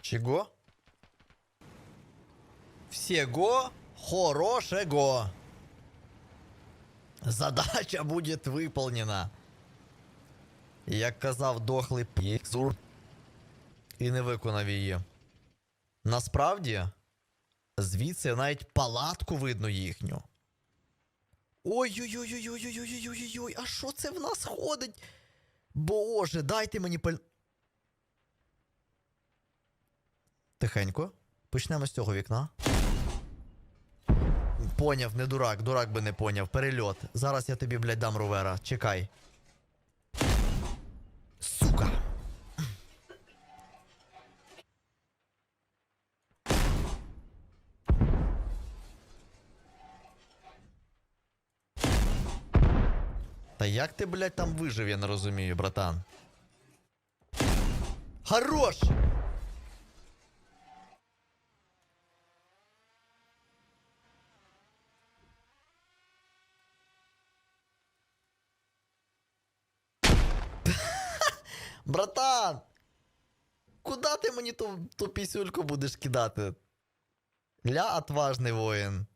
Чего? Всего хорошего. Задача будет выполнена. Як казав дохлий п'єкзур. І не виконав її. Насправді, звідси навіть палатку видно їхню. Ой-ой-ой-ой-ой-ой-ой-ой-ой-ой, а що це в нас ходить? Боже, дайте мені паль... Тихенько. Почнемо з цього вікна. Поняв, не дурак, дурак би не поняв. Перельот. Зараз я тобі, блядь, дам рувера. Чекай. Сука. Та як ти, блядь, там вижив, я не розумію, братан. Хорош! Братан! Куда ти мені ту, ту пісюльку будеш кидати? Ля отважний воїн.